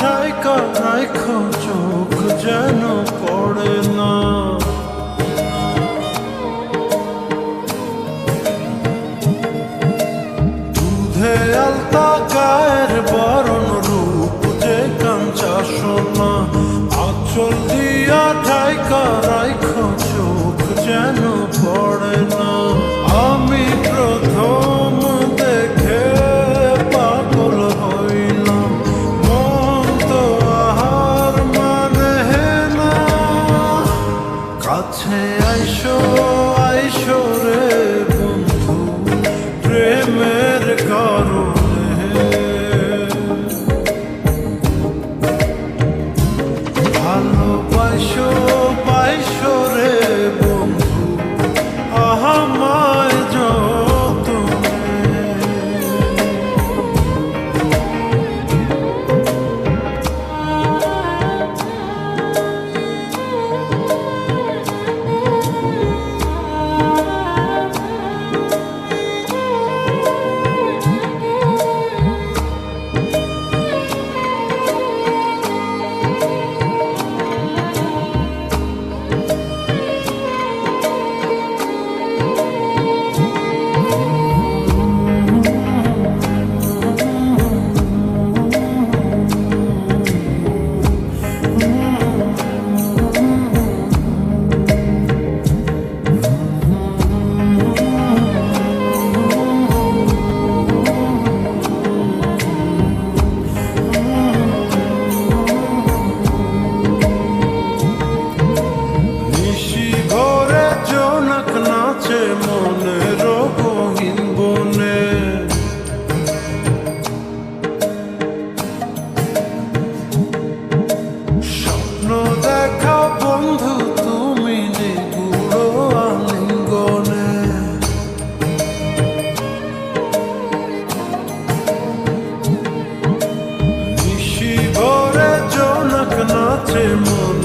ঠাইকা রাখো চোখ যেন পড়ে না। দুধে আলতা গায়ের বরণ রূপ যে কাঞ্চা সোনা, আচল দিয়া ঠাইকা আছে মন